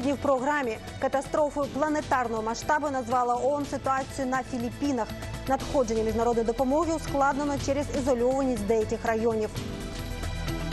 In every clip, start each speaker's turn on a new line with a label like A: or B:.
A: Сьогодні в програмі катастрофою планетарного масштабу назвала ООН ситуацію на Філіппінах. Надходження міжнародної допомоги ускладнено через ізольованість деяких районів.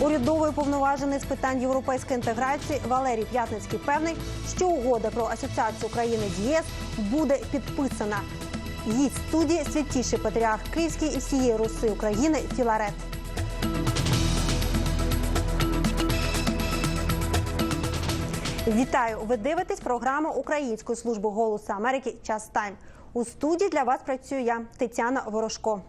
A: Урядовий повноважений з питань європейської інтеграції Валерій П'ятницький певний, що угода про асоціацію України з ЄС буде підписана. Гість студії святіший патріарх Київський і всієї Руси України Філарет. Вітаю! Ви дивитесь програму Української служби голосу Америки Час Тайм. У студії для вас працюю я, Тетяна Ворожко.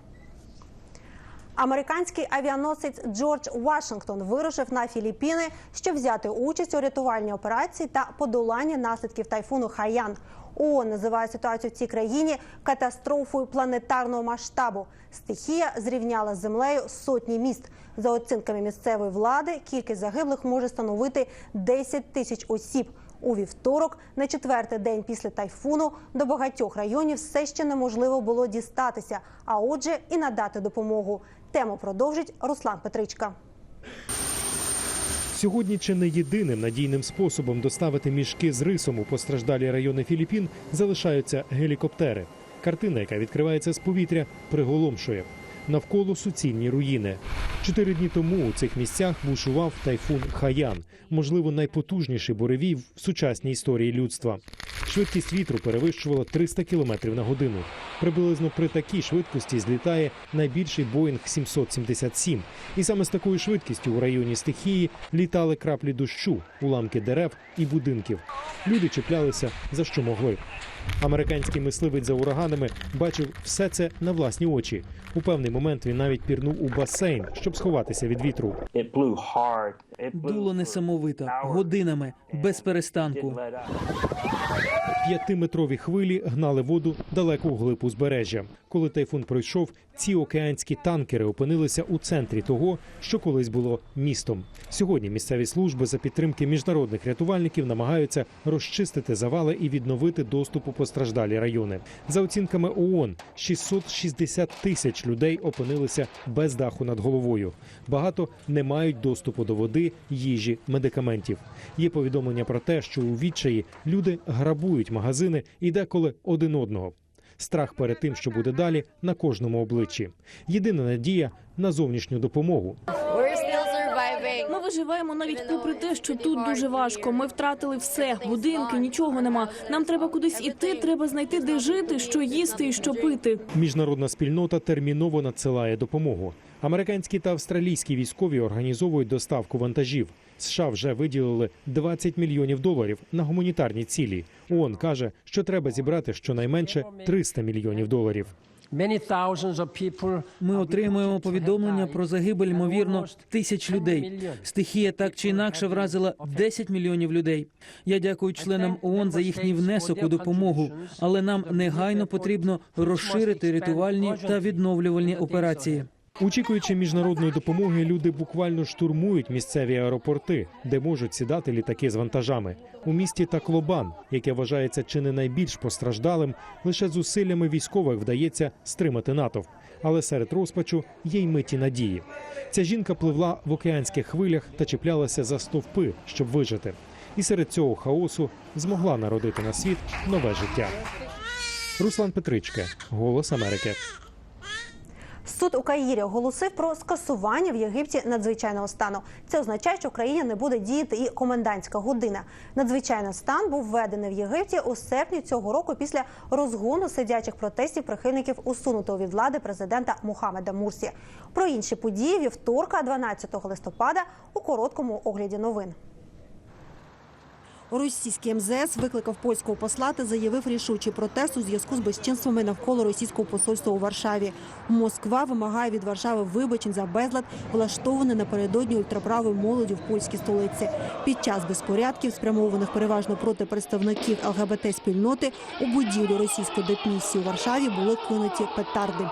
A: Американський авіаносець Джордж Вашингтон вирушив на Філіппіни, щоб взяти участь у рятувальній операції та подоланні наслідків тайфуну Хаян. ООН називає ситуацію в цій країні катастрофою планетарного масштабу. Стихія зрівняла з землею сотні міст. За оцінками місцевої влади, кількість загиблих може становити 10 тисяч осіб. У вівторок, на четвертий день після тайфуну, до багатьох районів все ще неможливо було дістатися, а отже, і надати допомогу. Тему продовжить Руслан Петричка.
B: Сьогодні чи не єдиним надійним способом доставити мішки з рисом у постраждалі райони Філіппін залишаються гелікоптери. Картина, яка відкривається з повітря, приголомшує. Навколо суцільні руїни. Чотири дні тому у цих місцях бушував тайфун Хаян, можливо, найпотужніший буревій в сучасній історії людства. Швидкість вітру перевищувала 300 км на годину. Приблизно при такій швидкості злітає найбільший Боїнг 777. І саме з такою швидкістю у районі стихії літали краплі дощу, уламки дерев і будинків. Люди чіплялися за що могли. Американський мисливець за ураганами бачив все це на власні очі. У певний момент він навіть пірнув у басейн, щоб сховатися від вітру.
C: Дуло несамовито, годинами, без перестанку.
B: П'ятиметрові хвилі гнали воду далеко вглиб узбережжя. Коли тайфун пройшов, ці океанські танкери опинилися у центрі того, що колись було містом. Сьогодні місцеві служби за підтримки міжнародних рятувальників намагаються розчистити завали і відновити доступ у постраждалі райони. За оцінками ООН, 660 тисяч людей опинилися без даху над головою. Багато не мають доступу до води, їжі, медикаментів. Є повідомлення про те, що у відчаї люди грабують магазини і деколи один одного. Страх перед тим, що буде далі, на кожному обличчі. Єдина надія на зовнішню допомогу.
D: Ми виживаємо навіть попри те, що тут дуже важко. Ми втратили все, будинки, нічого нема. Нам треба кудись іти, треба знайти, де жити, що їсти і що пити.
B: Міжнародна спільнота терміново надсилає допомогу. Американські та австралійські військові організовують доставку вантажів. США вже виділили 20 мільйонів доларів на гуманітарні цілі. ООН каже, що треба зібрати щонайменше 300 мільйонів доларів.
C: Ми отримуємо повідомлення про загибель, ймовірно, тисяч людей. Стихія так чи інакше вразила 10 мільйонів людей. Я дякую членам ООН за їхній внесок у допомогу, але нам негайно потрібно розширити рятувальні та відновлювальні операції.
B: Очікуючи міжнародної допомоги, люди буквально штурмують місцеві аеропорти, де можуть сідати літаки з вантажами. У місті Таклобан, яке вважається чи не найбільш постраждалим, лише зусиллями військових вдається стримати натовп. Але серед розпачу є й миті надії. Ця жінка пливла в океанських хвилях та чіплялася за стовпи, щоб вижити. І серед цього хаосу змогла народити на світ нове життя. Руслан Петричка, Голос Америки.
A: Суд у Каїрі оголосив про скасування в Єгипті надзвичайного стану. Це означає, що в країні не буде діяти і комендантська година. Надзвичайний стан був введений в Єгипті у серпні цього року після розгону сидячих протестів прихильників усунутого від влади президента Мухаммеда Мурсі. Про інші події вівторка, 12 листопада, у короткому огляді новин. Російський МЗС викликав польського посла та заявив рішучий протест у зв'язку з безчинствами навколо російського посольства у Варшаві. Москва вимагає від Варшави вибачень за безлад, влаштований напередодні ультраправою молоді в польській столиці. Під час безпорядків, спрямованих переважно проти представників ЛГБТ спільноти, у будівлі російської дипмісії у Варшаві були кинуті петарди.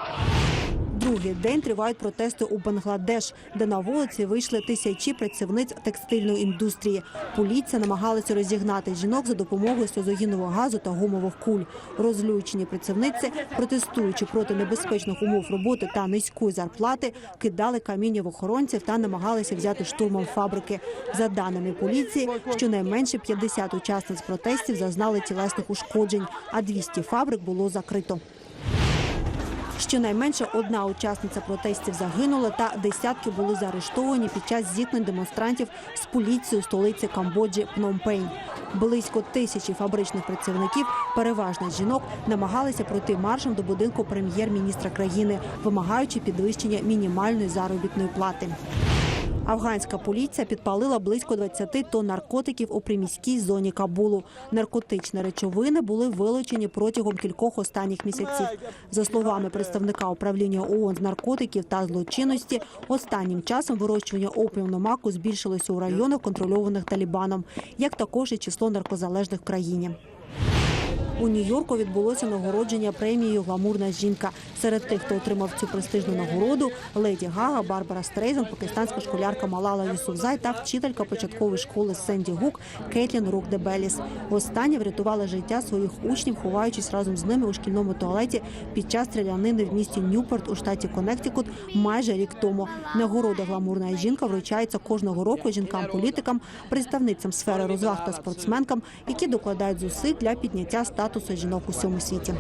A: Другий день тривають протести у Бангладеш, де на вулиці вийшли тисячі працівниць текстильної індустрії. Поліція намагалася розігнати жінок за допомогою сльозогінового газу та гумових куль. Розлючені працівниці, протестуючи проти небезпечних умов роботи та низької зарплати, кидали каміння в охоронців та намагалися взяти штурмом фабрики. За даними поліції, щонайменше 50 учасниць протестів зазнали тілесних ушкоджень, а 200 фабрик було закрито. Щонайменше одна учасниця протестів загинула, та десятки були заарештовані під час зіткнень демонстрантів з поліцією столиці Камбоджі Пномпень. Близько тисячі фабричних працівників, переважно жінок, намагалися пройти маршем до будинку прем'єр-міністра країни, вимагаючи підвищення мінімальної заробітної плати. Афганська поліція підпалила близько 20 тонн наркотиків у приміській зоні Кабулу. Наркотичні речовини були вилучені протягом кількох останніх місяців. За словами представника управління ООН з наркотиків та злочинності, останнім часом вирощування опіумного маку збільшилося у районах, контрольованих Талібаном, як також і число наркозалежних в країні. У Нью-Йорку відбулося нагородження премією Гламурна жінка. Серед тих, хто отримав цю престижну нагороду, леді Гага, Барбара Стрейзен, пакистанська школярка Малала Юсуфзай та вчителька початкової школи Сенді Гук Кейтлін Рук де Беліс. Остання врятувала життя своїх учнів, ховаючись разом з ними у шкільному туалеті під час стрілянини в місті Ньюпорт у штаті Коннектикут майже рік тому. Нагорода Гламурна жінка вручається кожного року жінкам-політикам, представницям сфери розваг та спортсменкам, які докладають зусиль для підняття статусу жінок у всьому світі.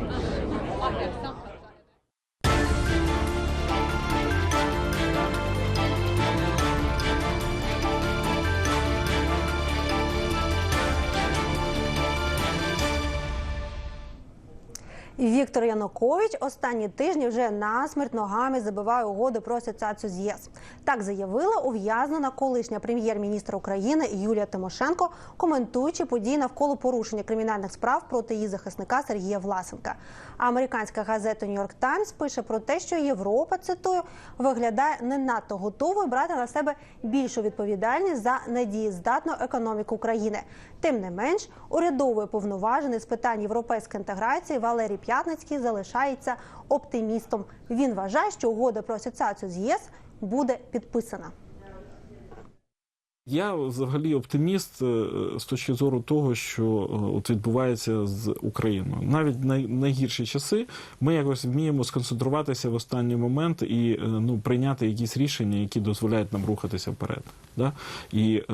A: Віктор Янукович останні тижні вже насмерть ногами забиває угоду про асоціацію з ЄС. Так заявила ув'язнена колишня прем'єр-міністр України Юлія Тимошенко, коментуючи події навколо порушення кримінальних справ проти її захисника Сергія Власенка. Американська газета Нью-Йорк Таймс пише про те, що Європа цитую виглядає не надто готовою брати на себе більшу відповідальність за недієздатну економіку країни. Тим не менш, урядовий повноважений з питань європейської інтеграції Валерій П'ятницький залишається оптимістом. Він вважає, що угода про асоціацію з ЄС буде підписана.
E: Я взагалі оптиміст е, з точки зору того, що е, от відбувається з Україною. Навіть най- найгірші часи ми якось вміємо сконцентруватися в останній момент і е, ну, прийняти якісь рішення, які дозволяють нам рухатися вперед. Да? І е,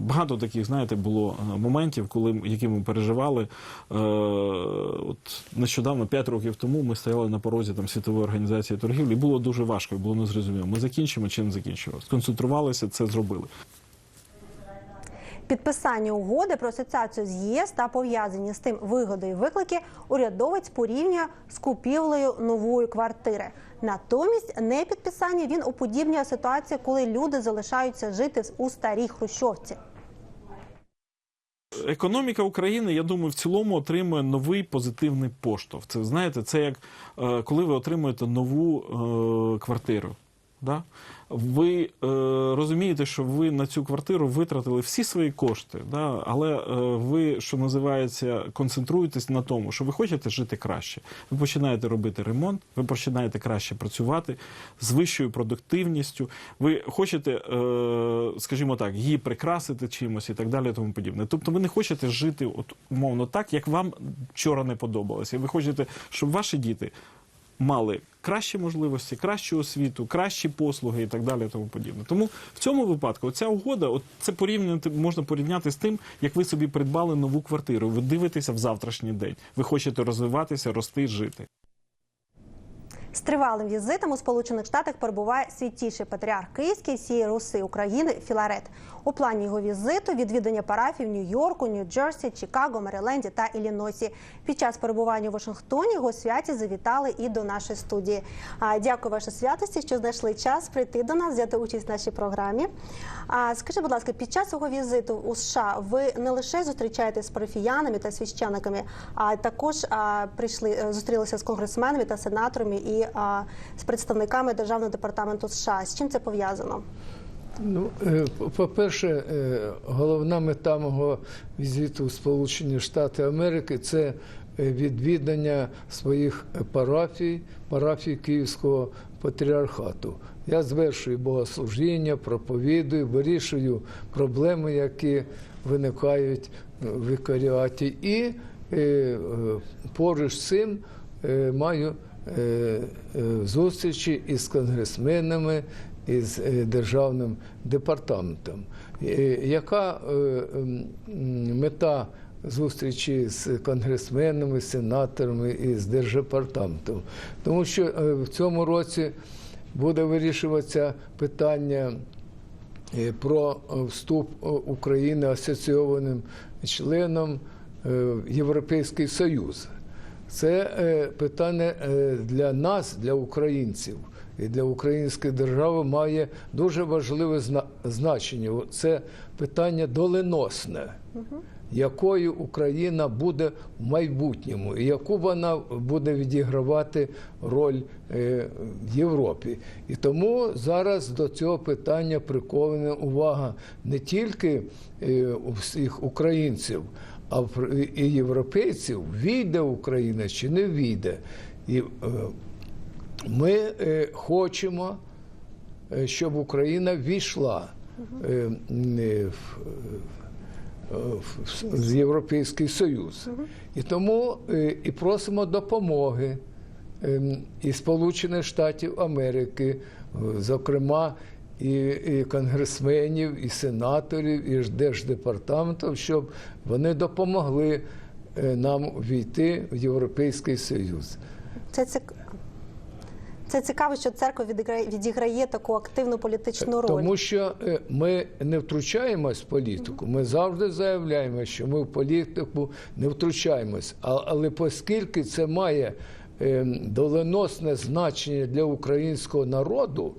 E: багато таких, знаєте, було моментів, коли які ми переживали. Е, от нещодавно, 5 років тому, ми стояли на порозі там світової організації торгівлі. Було дуже важко, було незрозуміло. Ми закінчимо чи не закінчимо. Сконцентрувалися, це зробили.
A: Підписання угоди про асоціацію з ЄС та пов'язані з тим вигоди і виклики урядовець порівнює з купівлею нової квартири. Натомість непідписання він уподібнює ситуацію, коли люди залишаються жити у старій хрущовці.
E: Економіка України, я думаю, в цілому отримує новий позитивний поштовх. Це знаєте, це як е, коли ви отримуєте нову е, квартиру. Да? Ви е, розумієте, що ви на цю квартиру витратили всі свої кошти, да? але е, ви, що називається, концентруєтесь на тому, що ви хочете жити краще. Ви починаєте робити ремонт, ви починаєте краще працювати з вищою продуктивністю. Ви хочете, е, скажімо так, її прикрасити чимось і так далі, тому подібне. Тобто, ви не хочете жити от умовно так, як вам вчора не подобалося. Ви хочете, щоб ваші діти мали кращі можливості, кращу освіту, кращі послуги і так далі, і тому подібне. Тому в цьому випадку ця угода, от це порівняти можна порівняти з тим, як ви собі придбали нову квартиру. Ви дивитеся в завтрашній день. Ви хочете розвиватися, рости, жити.
A: З тривалим візитом у Сполучених Штатах перебуває святіший патріарх Київський всієї Руси України Філарет. У плані його візиту відвідання парафій в Нью-Йорку, Нью-Джерсі, Чикаго, Мериленді та Іллінойсі. Під час перебування у Вашингтоні його святі завітали і до нашої студії. Дякую вашій святості, що знайшли час прийти до нас, взяти участь в нашій програмі. Скажіть, будь ласка, під час свого візиту у США ви не лише зустрічаєтесь з парафіянами та священиками, а також прийшли зустрілися з конгресменами та сенаторами і а, з представниками державного департаменту США. З чим це пов'язано?
F: Ну, е, по- по-перше, е, головна мета мого візиту в Сполучені Штати Америки це е, відвідання своїх парафій, парафій Київського патріархату. Я звершую богослужіння, проповідую, вирішую проблеми, які виникають в вікаріаті, і поруч з цим маю зустрічі із конгресменами, із е, державним департаментом. Е, Яка е, мета зустрічі з конгресменами, сенаторами і з держдепартаментом? Тому що е, в цьому році буде вирішуватися питання е, про е, вступ е, України асоційованим членом е, в Європейський Союз. Це е, питання е, для нас, для українців і для української держави має дуже важливе зна- значення. Це питання доленосне, якою Україна буде в майбутньому, і яку вона буде відігравати роль е, в Європі. І тому зараз до цього питання прикована увага не тільки всіх українців, а і європейців, війде Україна чи не війде. І е, ми е, хочемо, е, щоб Україна війшла в, в Європейський Союз. І тому і просимо допомоги ем, і Сполучених Штатів Америки, зокрема. І, і конгресменів, і сенаторів, і держдепартаментів, щоб вони допомогли е, нам війти в Європейський Союз.
A: Це цік... Це цікаво, що церква відіграє, відіграє таку активну політичну роль.
F: Тому що е, ми не втручаємось в політику. Ми завжди заявляємо, що ми в політику не втручаємось. Але оскільки це має е, доленосне значення для українського народу.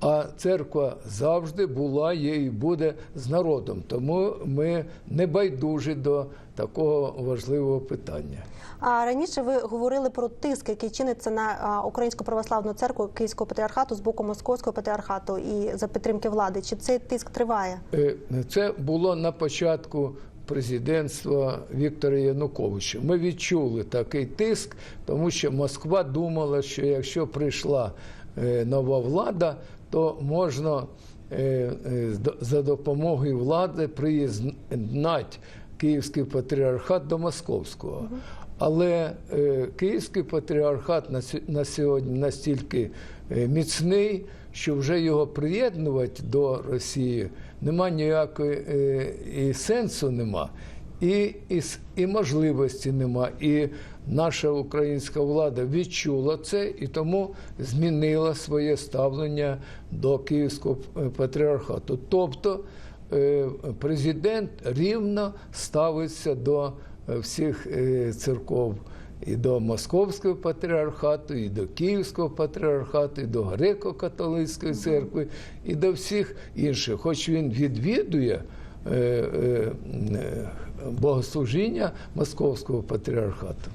F: А церква завжди була є і буде з народом. Тому ми не байдужі до такого важливого питання.
A: А раніше ви говорили про тиск, який чиниться на Українську православну церкву Київського патріархату з боку Московського патріархату і за підтримки влади. Чи цей тиск триває?
F: Е, Це було на початку президентства Віктора Януковича. Ми відчули такий тиск, тому що Москва думала, що якщо прийшла е, нова влада, то можна е, е, за допомогою влади приєднати Київський патріархат до Московського. Але е, Київський патріархат на, сьогодні настільки міцний, що вже його приєднувати до Росії нема ніякої і сенсу нема, і, і, і можливості нема. І наша українська влада відчула це і тому змінила своє ставлення до Київського патріархату. Тобто е, президент рівно ставиться до е, всіх е, церков. І до Московського патріархату, і до Київського патріархату, і до греко-католицької церкви, і до всіх інших. Хоч він відвідує богослужіння Московського патріархату.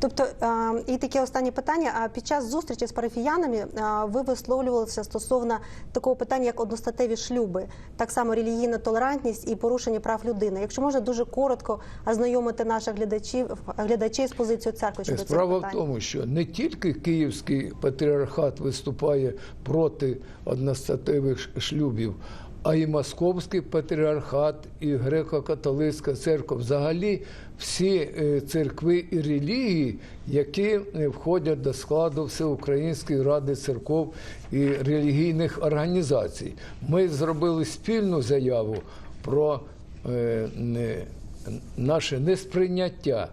A: Тобто, е, і таке останнє питання. А під час зустрічі з парафіянами е, ви висловлювалися стосовно такого питання, як одностатеві шлюби, так само релігійна толерантність і порушення прав людини. Якщо можна дуже коротко ознайомити наших глядачів глядачів з позицією церкви щодо
F: Справа в тому, що не тільки Київський патріархат виступає проти одностатевих шлюбів, а й Московський патріархат, і греко-католицька церква, взагалі всі е, церкви і релігії, які е, входять до складу Всеукраїнської ради церков і релігійних організацій. Ми зробили спільну заяву про е, наше несприйняття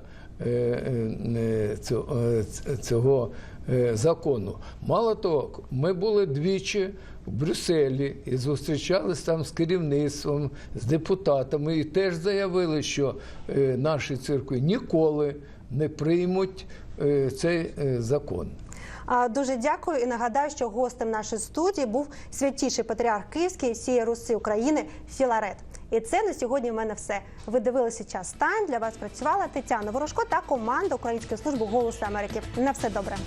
F: цього, е, ц- цього е, закону. Мало того, ми були двічі в Брюсселі і зустрічалися там з керівництвом, з депутатами, і теж заявили, що е, наші церкви ніколи не приймуть е, цей е, закон.
A: Дуже дякую і нагадаю, що гостем нашої студії був святіший патріарх Київський всієї Руси України Філарет. І це на сьогодні в мене все. Ви дивилися час Тайм. Для вас працювала Тетяна Ворожко та команда Української служби голосу Америки. На все добре.